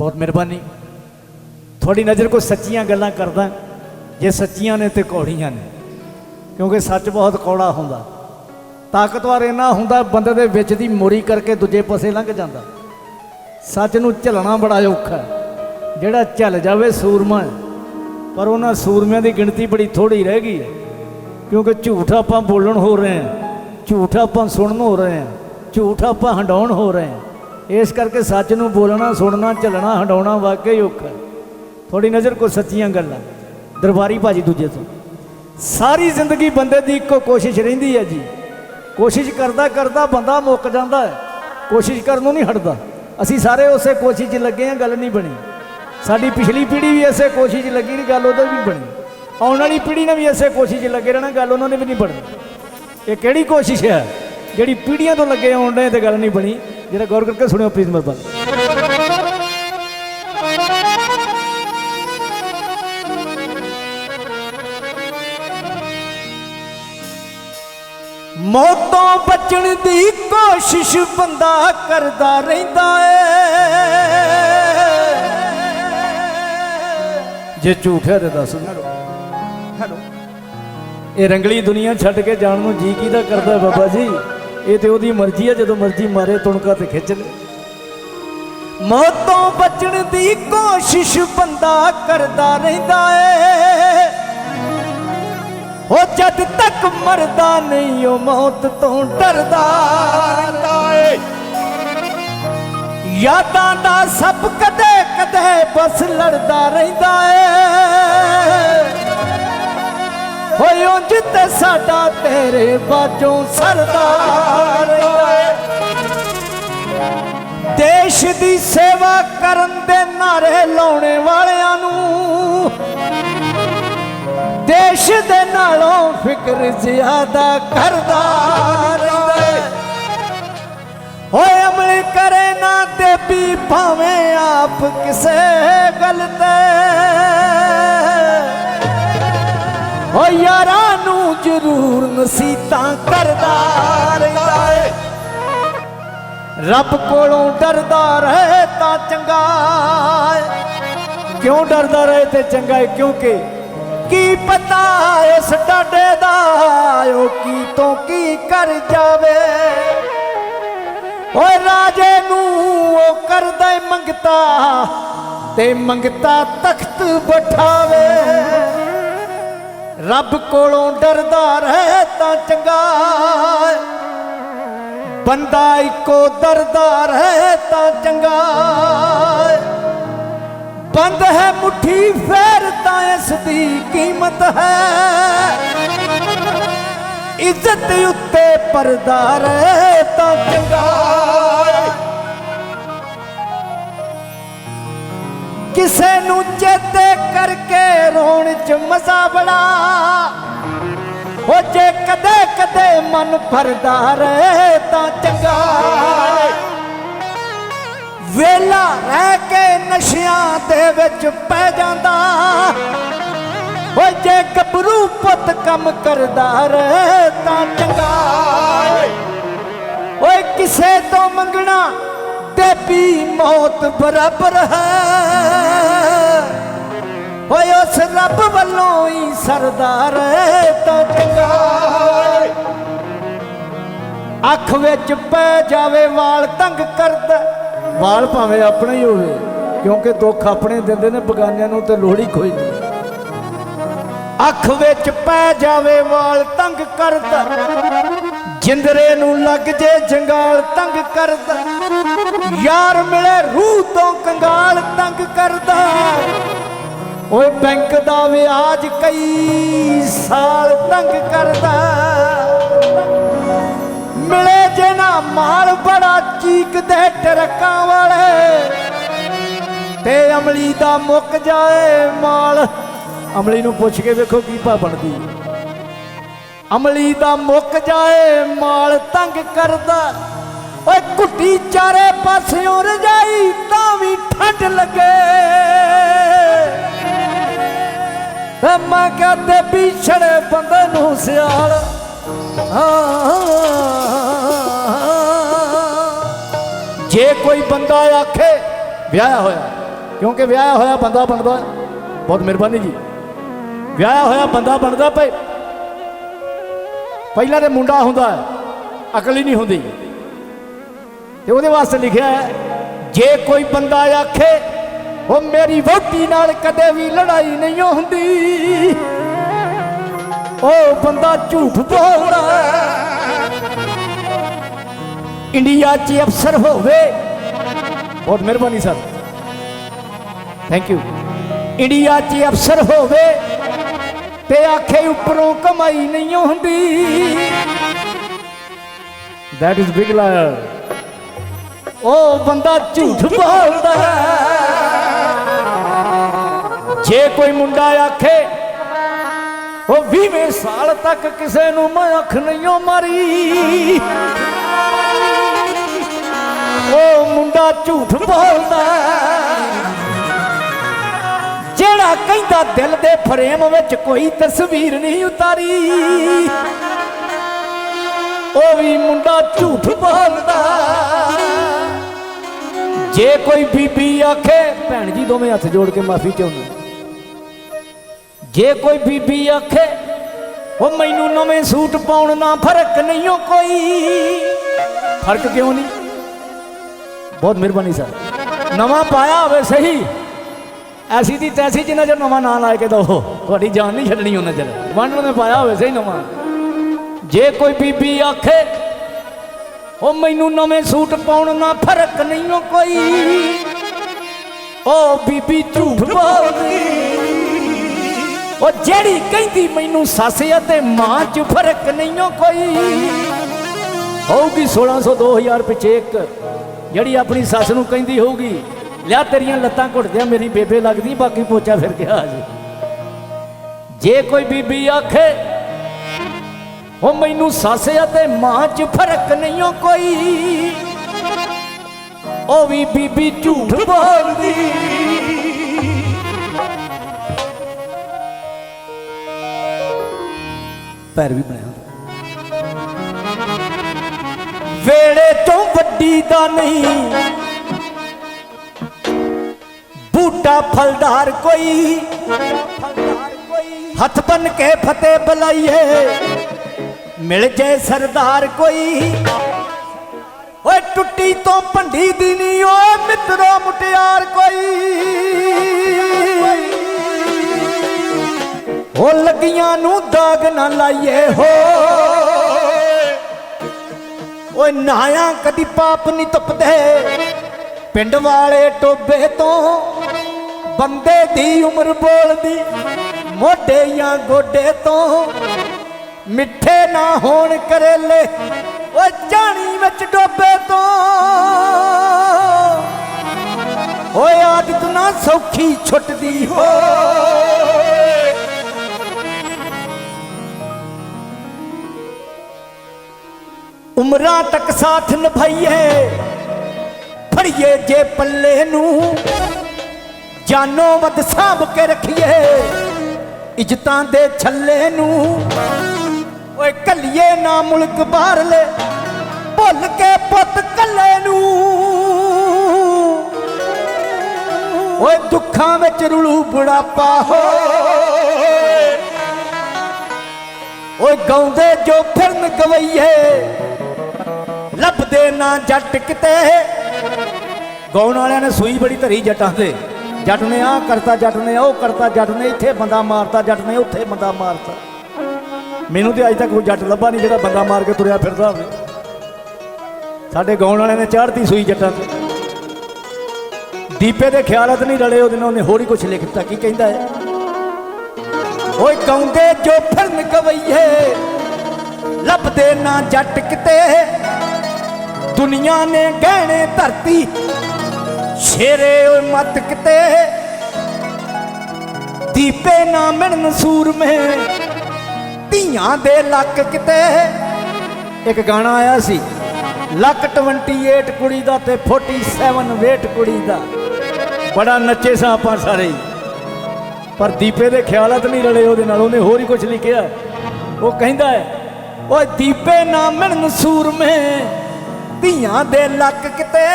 ਬਹੁਤ ਮਿਹਰਬਾਨੀ। ਤੁਹਾਡੀ ਨਜ਼ਰ ਕੋ ਸੱਚੀਆਂ ਗੱਲਾਂ ਕਰਦਾ ਜੇ ਸੱਚੀਆਂ ਨੇ ਤੇ ਕੌੜੀਆਂ ਨੇ। ਕਿਉਂਕਿ ਸੱਚ ਬਹੁਤ ਕੌੜਾ ਹੁੰਦਾ। ਤਾਕਤਵਰ ਇੰਨਾ ਹੁੰਦਾ ਬੰਦੇ ਦੇ ਵਿੱਚ ਦੀ ਮੋਰੀ ਕਰਕੇ ਦੂਜੇ ਪਾਸੇ ਲੰਘ ਜਾਂਦਾ। ਸੱਚ ਨੂੰ ਝੱਲਣਾ ਬੜਾ ਔਖਾ ਜਿਹੜਾ ਝੱਲ ਜਾਵੇ ਸੂਰਮਾ ਪਰ ਉਹਨਾਂ ਸੂਰਮਿਆਂ ਦੀ ਗਿਣਤੀ ਬੜੀ ਥੋੜੀ ਰਹਿ ਗਈ ਹੈ। ਕਿਉਂਕਿ ਝੂਠ ਆਪਾਂ ਬੋਲਣ ਹੋ ਰਹੇ ਹਾਂ। ਝੂਠ ਆਪਾਂ ਸੁਣਨ ਹੋ ਰਹੇ ਹਾਂ। ਝੂਠ ਆਪਾਂ ਹੰਡਾਉਣ ਹੋ ਰਹੇ ਹਾਂ। ਇਸ ਕਰਕੇ ਸੱਚ ਨੂੰ ਬੋਲਣਾ, ਸੁਣਨਾ, ਝੱਲਣਾ ਹੰਡਾਉਣਾ ਵਾਕਈ ਔਖਾ ਹੈ। ਥੋੜੀ ਨਜ਼ਰ ਕੋ ਸੱਚੀਆਂ ਗੱਲਾਂ। ਦਰਬਾਰੀ ਭਾਜੀ ਦੂਜੇ ਤੋਂ, ਸਾਰੀ ਜ਼ਿੰਦਗੀ ਬੰਦੇ ਦੀ ਇੱਕੋ ਕੋਸ਼ਿਸ਼ ਰਹਿੰਦੀ ਹੈ ਜੀ। ਕੋਸ਼ਿਸ਼ ਕਰਦਾ ਕਰਦਾ ਬੰਦਾ ਮੁੱਕ ਜਾਂਦਾ ਹੈ। ਕੋਸ਼ਿਸ਼ ਕਰਨ ਨੂੰ ਨਹੀਂ ਹਟਦਾ। ਅਸੀਂ ਸਾਰੇ ਉਸੇ ਕੋਸ਼ਿਸ਼ 'ਚ ਲੱਗੇ ਹਾਂ, ਗੱਲ ਨਹੀਂ ਬਣੀ। ਸਾਡੀ ਪਿਛਲੀ ਪੀੜ੍ਹੀ ਵੀ ਇਸੇ ਕੋਸ਼ਿਸ਼ 'ਚ ਲੱਗੀ ਨਹੀਂ, ਗੱਲ ਉਹਦੇ ਵੀ ਬਣੀ। ਆਉਣ ਵਾਲੀ ਪੀੜ੍ਹੀ ਨੇ ਵੀ ਇਸੇ ਕੋਸ਼ਿਸ਼ 'ਚ ਲੱਗੇ ਰਹਿਣਾ, ਗੱਲ ਉਹਨਾਂ ਨੇ ਵੀ ਨਹੀਂ ਬਣੀ ਇਹ ਕਿਹੜੀ ਕੋਸ਼ਿਸ਼ ਹੈ? ਜਿਹੜੀ ਪੀੜ੍ਹੀਆਂ ਤੋਂ ਲੱਗੇ ਆਉਣ ਦੇ ਤੇ ਗੱਲ ਨਹੀਂ ਬਣੀ। ਜਿਹੜਾ ਗੌਰ ਕਰਕੇ ਸੁਣਿਓ ਪਲੀਜ਼ ਮਿਹਰਬਾਨੀ ਮੌਤੋਂ ਬਚਣ ਦੀ ਕੋਸ਼ਿਸ਼ ਬੰਦਾ ਕਰਦਾ ਰਹਿੰਦਾ ਏ। ਜੇ ਝੂਠ ਹੈ ਤੇ ਦੱਸ। ਹੈਲੋ ਇਹ ਰੰਗਲੀ ਦੁਨੀਆ ਛੱਡ ਕੇ ਜਾਣ ਨੂੰ ਜੀ ਕਿਹਦਾ ਕਰਦਾ ਬਾਬਾ ਜੀ? ਇਹ ਤੇ ਉਹਦੀ ਮਰਜ਼ੀ ਹੈ ਜਦੋਂ ਮਰਜ਼ੀ ਮਾਰੇ, ਤੁਣਕਾ ਤੇ ਖਿੱਚ ਲੈ। ਮੌਤੋਂ ਬਚਣ ਦੀ ਕੋਸ਼ਿਸ਼ ਬੰਦਾ ਕਰਦਾ ਰਹਿੰਦਾ ਏ। ਉਹ ਜਦ ਤੱਕ ਮਰਦਾ ਨਹੀਂ, ਉਹ ਮੌਤ ਤੋਂ ਡਰਦਾ ਰਹਿੰਦਾ ਏ। ਯਾਦਾਂ ਦਾ ਸਭ ਕਦੇ ਕਦੇ ਬਸ ਲੜਦਾ ਰਹਿੰਦਾ ਏ। ਹੋਏ ਉਂਝ ਸਾਡਾ ਤੇਰੇ ਬਾਝੋਂ ਸਰਦਾ ਦੇ ਨਾਰੇ ਲਾਉਣੇ ਵਾਲਿਆਂ ਨੂੰ। ਦੇਸ਼ ਦੇ ਨਾਲੋਂ ਫਿਕਰ ਜ਼ਿਆਦਾ ਕਰਦਾ ਹੋਏ ਅਮਲ ਕਰੇ ਨਾ ਦੇਬੀ, ਭਾਵੇਂ ਆਪ ਕਿਸੇ ਗੱਲ ਤੇ। ਹੋ ਯਾਰਾਂ ਨੂੰ ਜ਼ਰੂਰ ਨਸੀਤਾਂ ਕਰਦਾ ਰਹਿੰਦਾ ਰੱਬ ਕੋਲੋਂ ਡਰਦਾ ਰਹੇ ਤਾਂ ਚੰਗਾ ਕਿਉਂ ਡਰਦਾ ਰਹੇ ਤੇ ਚੰਗਾ ਏ ਕਿਉਂਕਿ ਕੀ ਪਤਾ ਇਸ ਡਾਡੇ ਦਾ ਉਹ ਕੀ ਤੋਂ ਕੀ ਕਰ ਜਾਵੇ। ਓਏ ਰਾਜੇ ਨੂੰ ਉਹ ਕਰਦਾ ਏ ਮੰਗਤਾ ਤੇ ਮੰਗਤਾ ਤਖਤ ਬਿਠਾਵੇ। ਰੱਬ ਕੋਲੋਂ ਡਰਦਾ ਰਹੇ ਤਾਂ ਬੰਦਾ ਇੱਕੋ ਦਰਦਾ ਰਹੇ ਤਾਂ ਚੰਗਾ ਬੰਦ ਹੈ ਮੁਠੀ ਫੇਰ ਤਾਂ ਇਸ ਦੀ ਕੀਮਤ ਹੈ। ਇੱਜ਼ਤ ਉੱਤੇ ਪਰਦਾ ਰਹੇ, ਤਾਂ ਚੰਗਾ ਕਿਸੇ ਨੂੰ ਚੇਤੇ ਕਰਕੇ ਰੋਣ ਚ ਮਜ਼ਾ ਬੜਾ। ਹੋ ਜੇ ਕਦੇ ਕਦੇ ਮਨ ਭਰਦਾ ਰਹੇ ਤਾਂ ਚੰਗਾ। ਵੇਲਾ ਰਹਿ ਕੇ ਨਸ਼ਿਆਂ ਦੇ ਵਿੱਚ ਪੈ ਜਾਂਦਾ। ਹੋ ਜੇ ਗੱਭਰੂ ਪੁੱਤ ਕੰਮ ਕਰਦਾ ਰਹੇ ਤਾਂ ਚੰਗਾ। ਏ। ਓਏ ਕਿਸੇ ਤੋਂ ਮੰਗਣਾ ਤੇ ਵੀ ਮੌਤ ਬਰਾਬਰ ਹੈ। ਓਏ ਉਸ ਰੱਬ ਵੱਲੋਂ ਹੀ ਸਰਦਾਰ ਹੈ ਤਾਂ ਚੰਗਾ। ਅੱਖ ਵਿੱਚ ਪੈ ਜਾਵੇ, ਵਾਲ ਤੰਗ ਕਰਦਾ। ਵਾਲ ਭਾਵੇਂ ਆਪਣੇ ਹੀ ਹੋਵੇ, ਕਿਉਂਕਿ ਦੁੱਖ ਆਪਣੇ ਦਿੰਦੇ ਨੇ, ਬਗਾਨਿਆਂ ਨੂੰ ਤੇ ਲੋੜੀ ਕੋਈ ਨਹੀਂ। ਅੱਖ ਵਿੱਚ ਪੈ ਜਾਵੇ, ਵਾਲ ਤੰਗ ਕਰਦਾ। ਜਿੰਦਰੇ ਨੂੰ ਲੱਗ ਜੇ ਜੰਗਾਲ ਤੰਗ ਕਰਦਾ। ਯਾਰ ਮਿਲੇ ਰੂਹ ਤੋਂ ਕੰਗਾਲ ਤੰਗ ਕਰਦਾ। ਓਏ ਬੈਂਕ ਦਾ ਵਿਆਜ ਕਈ ਸਾਲ ਤੰਗ ਕਰਦਾ। ਮਿਲੇ ਜੇ ਨਾ ਮਾਲ ਬੜਾ ਚੀਕਦੇ ਟਰਕਾਂ ਵਾਲੇ। ਤੇ ਅਮਲੀ ਦਾ ਮੁੱਕ ਜਾਏ ਮਾਲ। ਅਮਲੀ ਨੂੰ ਪੁੱਛ ਕੇ ਵੇਖੋ ਕੀ ਭਾ ਬਣਦੀ। ਅਮਲੀ ਦਾ ਮੁੱਕ ਜਾਏ ਮਾਲ ਤੰਗ ਕਰਦਾ। ਓਏ ਕੁੱਟੀ ਚਾਰੇ ਪਾਸਿਓਂ ਰਜਾਈ ਤਾਂ ਵੀ ਠੰਡ ਲੱਗੇ। ਤੇ ਮੈਂ ਕਹਤੇ ਪਿਛੜੇ ਬੰਦੇ ਨੂੰ ਸਿਆਲ। ਜੇ ਕੋਈ ਬੰਦਾ ਆਖੇ ਵਿਆਹ ਹੋਇਆ। ਕਿਉਂਕਿ ਵਿਆਹ ਹੋਇਆ ਬੰਦਾ ਬਣਦਾ ਬਹੁਤ ਮਿਹਰਬਾਨੀ ਜੀ। ਵਿਆਹ ਹੋਇਆ ਬੰਦਾ ਬਣਦਾ ਪਏ ਪਹਿਲਾਂ ਤੇ ਮੁੰਡਾ ਹੁੰਦਾ ਹੈ, ਅਕਲ ਹੀ ਨਹੀਂ ਹੁੰਦੀ। ਤੇ ਉਹਦੇ ਵਾਸਤੇ ਲਿਖਿਆ ਹੈ, ਜੇ ਕੋਈ ਬੰਦਾ ਆਖੇ, ਉਹ ਮੇਰੀ ਵਹੁਟੀ ਨਾਲ ਕਦੇ ਵੀ ਲੜਾਈ ਨਹੀਂ ਹੁੰਦੀ। ਉਹ ਬੰਦਾ ਝੂਠ ਬੋਲਦਾ ਇੰਡੀਆ 'ਚ ਅਫਸਰ ਹੋਵੇ ਬਹੁਤ ਮਿਹਰਬਾਨੀ ਸਰ ਥੈਂਕ ਯੂ ਇੰਡੀਆ 'ਚ ਅਫਸਰ ਹੋਵੇ ਤੇ ਆਖੇ ਉੱਪਰੋਂ ਕਮਾਈ ਨਹੀਂ ਹੁੰਦੀ ਦੈਟ ਇਜ਼ ਬਿਗ ਲਾਇਰ ਉਹ ਬੰਦਾ ਝੂਠ ਬੋਲਦਾ ਜੇ ਕੋਈ ਮੁੰਡਾ ਆਖੇ ਉਹ 20 ਸਾਲ ਤੱਕ ਕਿਸੇ ਨੂੰ ਮੈਂ ਅੱਖ ਨਹੀਂ ਮਾਰੀ। ਉਹ ਮੁੰਡਾ ਝੂਠ ਬੋਲਦਾ ਜਿਹੜਾ ਕਹਿੰਦਾ ਦਿਲ ਦੇ ਫਰੇਮ ਵਿੱਚ ਕੋਈ ਤਸਵੀਰ ਨਹੀਂ ਉਤਾਰੀ, ਉਹ ਵੀ ਮੁੰਡਾ ਝੂਠ ਬੋਲਦਾ ਜੇ ਕੋਈ ਬੀਬੀ ਆਖੇ, ਭੈਣ ਜੀ ਦੋਵੇਂ ਹੱਥ ਜੋੜ ਕੇ ਮਾਫੀ ਚਾਹੁੰਦਾ। ਜੇ ਕੋਈ ਬੀਬੀ ਆਖੇ, ਉਹ ਮੈਨੂੰ ਨਵੇਂ ਸੂਟ ਪਾਉਣ ਨਾਲ ਫ਼ਰਕ ਨਹੀਂ ਓ ਕੋਈ। ਫ਼ਰਕ ਕਿਉਂ ਨਹੀਂ? ਬਹੁਤ ਮਿਹਰਬਾਨੀ ਸਰ। ਨਵਾਂ ਪਾਇਆ ਹੋਵੇ ਸਹੀ। ਐਸੀ ਦੀ ਤੈਸੀ ਜਿੰਨਾ ਚਿਰ ਨਵਾਂ ਨਾਂ ਲਾ ਕੇ ਦੋ ਤੁਹਾਡੀ ਜਾਨ ਨਹੀਂ ਛੱਡਣੀ ਉਹਨਾਂ ਚਿਰ। ਵਾਂਡਣ ਨੇ ਪਾਇਆ ਹੋਵੇ ਸਹੀ ਨਵਾਂ। ਜੇ ਕੋਈ ਬੀਬੀ ਆਖੇ, ਉਹ ਮੈਨੂੰ ਨਵੇਂ ਸੂਟ ਪਾਉਣ ਨਾਲ ਫ਼ਰਕ ਨਹੀਂ ਓ ਕੋਈ। ਉਹ ਬੀਬੀ ਝੂਠ ਬੋਲਦੀ। ਉਹ ਜਿਹੜੀ ਕਹਿੰਦੀ ਮੈਨੂੰ ਸੱਸ ਅਤੇ ਮਾਂ 'ਚ ਫ਼ਰਕ ਨਹੀਂ ਓ ਕੋਈ। ਹੋਊਗੀ 1600 2000 ਪਿੱਛੇ ਇੱਕ, ਜਿਹੜੀ ਆਪਣੀ ਸੱਸ ਨੂੰ ਕਹਿੰਦੀ ਹੋਊਗੀ, ਲਿਆ ਤੇਰੀਆਂ ਲੱਤਾਂ ਘੁੱਟਦਿਆਂ ਮੇਰੀ ਬੇਬੇ ਲੱਗਦੀ, ਬਾਕੀ ਪੋਚਾ ਫਿਰ ਗਿਆ ਜੀ। ਜੇ ਕੋਈ ਬੀਬੀ ਆਖੇ, ਉਹ ਮੈਨੂੰ ਸੱਸ ਅਤੇ ਮਾਂ 'ਚ ਫ਼ਰਕ ਨਹੀਂ ਓ ਕੋਈ। ਉਹ ਵੀ ਬੀਬੀ ਝੂਠ ਬੋਲਦੀ। ਪੈਰ ਵੀ ਬਣਿਆ ਵੇੜੇ ਤੋਂ ਵੱਡੀ ਦਾ ਨਹੀਂ। ਬੂਟਾ ਫਲਦਾਰ ਕੋਈ। ਹੱਥ ਬਨ ਕੇ ਫਤਿਹ ਬੁਲਾਈਏ। ਮਿਲ ਜੇ ਸਰਦਾਰ ਕੋਈ। ਓਏ ਟੁੱਟੀ ਤੋਂ ਭੰਡੀ ਦੀ ਨਹੀਂ ਓਏ ਨੂੰ ਦਾਗ ਨਾ ਲਾਈਏ, ਹੋ। ਓਏ ਨਾਇਆ ਕਦੀ ਪਾਪ ਨਹੀਂ ਤਪਦੇ। ਪਿੰਡ ਵਾਲੇ ਟੋਬੇ ਤੋਂ ਬੰਦੇ ਦੀ ਉਮਰ ਬੋਲਦੀ ਮੋਢੇ ਜਾਂ ਗੋਡੇ ਤੋਂ। ਮਿੱਠੇ ਨਾ ਹੋਣ ਕਰੇਲੇ ਓ ਜਾਣੀ ਵਿੱਚ ਡੋਬੇ ਤੋਂ। ਓਏ ਆਦਤ ਨਾ ਸੌਖੀ ਛੁੱਟਦੀ, ਹੋ। ਉਮਰਾਂ ਤੱਕ ਸਾਥ ਨਿਭਾਈਏ। ਫੜੀਏ ਜੇ ਪੱਲੇ ਨੂੰ, ਜਾਨੋ ਵੱਧ ਸਾਂਭ ਕੇ ਰੱਖੀਏ। ਇੱਜ਼ਤਾਂ ਦੇ ਛੱਲੇ ਨੂੰ, ਓਏ ਕੱਲੀਏ ਨਾ ਮੁਲਕ ਬਾਹਰਲੇ ਭੁੱਲ ਕੇ ਪੁੱਤ ਕੱਲੇ ਨੂੰ। ਓਏ ਦੁੱਖਾਂ ਵਿੱਚ ਰੁਲੂ ਬੁਢਾਪਾ ਹੋਏ ਓਏ ਗਾਉਂਦੇ ਜੋ ਫਿਰਨ ਗਵਈਏ। ਲੱਭਦੇ ਨਾ ਜੱਟ ਕਿਤੇ। ਗਾਉਣ ਵਾਲਿਆਂ ਨੇ ਸੂਈ ਬੜੀ ਧਰੀ ਜੱਟਾਂ ਤੇ ਜੱਟ ਨੇ ਆਹ ਕਰਤਾ, ਜੱਟ ਨੇ ਉਹ ਕਰਤਾ, ਜੱਟ ਨੇ ਇੱਥੇ ਬੰਦਾ ਮਾਰਤਾ, ਜੱਟ ਨੇ ਉੱਥੇ ਬੰਦਾ ਮਾਰਤਾ। ਮੈਨੂੰ ਤੇ ਅੱਜ ਤੱਕ ਕੋਈ ਜੱਟ ਲੱਭਾ ਨਹੀਂ ਜਿਹੜਾ ਬੰਦਾ ਮਾਰ ਕੇ ਤੁਰਿਆ ਫਿਰਦਾ ਹੋਵੇ। ਸਾਡੇ ਗਾਉਣ ਵਾਲਿਆਂ ਨੇ ਚਾੜਤੀ ਸੂਈ ਜੱਟਾਂ ਤੇ। ਦੀਪੇ ਦੇ ਖਿਆਲਤ ਨਹੀਂ ਰਲੇ, ਉਹਦੇ ਨਾਲ ਉਹਨੇ ਹੋਰ ਹੀ ਕੁਝ ਦਿੱਤਾ। ਕੀ ਕਹਿੰਦਾ ਹੈ? ਓਏ ਗਾਉਂਦੇ ਜੋ ਫਿਰਨ ਗਵਈਏ, ਲੱਭਦੇ ਨਾ ਜੱਟ ਕਿਤੇ। ਦੁਨੀਆ ਨੇ ਗਹਿਣੇ ਧਰਤੀ। ਸ਼ੇਰੇ ਓਏ ਮਤ ਕਿਤੇ। ਦੀਪੇ ਨਾ ਮਿਲਣ ਸੂਰਮੇ। ਧੀਆਂ ਦੇ ਲੱਕ ਕਿਤੇ। ਇੱਕ ਗਾਣਾ ਆਇਆ ਸੀ, ਲੱਕ 28 ਕੁੜੀ ਦਾ ਤੇ 47 ਵੇਟ ਕੁੜੀ ਦਾ। ਬੜਾ ਨੱਚੇ ਸਾਂ ਆਪਾਂ ਸਾਰੇ। ਪਰ ਦੀਪੇ ਦੇ ਖਿਆਲਤ ਨਹੀਂ ਰਲੇ ਉਹਦੇ ਨਾਲ, ਉਹਨੇ ਹੋਰ ਹੀ ਕੁਝ ਲਿਖਿਆ। ਉਹ ਕਹਿੰਦਾ ਹੈ, ਓਏ ਦੀਪੇ ਨਾ ਮਿਲਣ ਸੂਰਮੇ। ਧੀਆਂ ਦੇ ਲੱਕ ਕਿਤੇ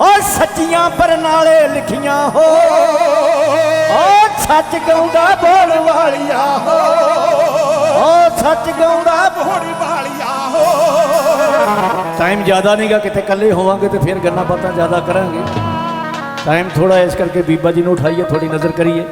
ਓ ਸੱਚੀਆਂ ਬਰਨਾਲੇ ਲਿਖੀਆਂ ਹੋ। ਓ ਸੱਚ ਗਾਉਂਦਾ ਬੋਲ ਵਾਲੀਆ ਹੋ। ਓ ਸੱਚ ਗਾਉਂਦਾ ਹੋੜੀ ਵਾਲੀਆ ਹੋ। ਟਾਈਮ ਜ਼ਿਆਦਾ ਨਹੀਂਗਾ ਕਿਤੇ ਇਕੱਲੇ ਹੋਵਾਂਗੇ ਤੇ ਫਿਰ ਗੱਲਾਂ ਬਾਤਾਂ ਜ਼ਿਆਦਾ ਕਰਾਂਗੇ। ਟਾਈਮ ਥੋੜਾ ਇਸ ਕਰਕੇ ਬੀਬਾ ਜੀ ਨੂੰ ਉਠਾਈਏ ਥੋੜੀ ਨਜ਼ਰ ਕਰੀਏ।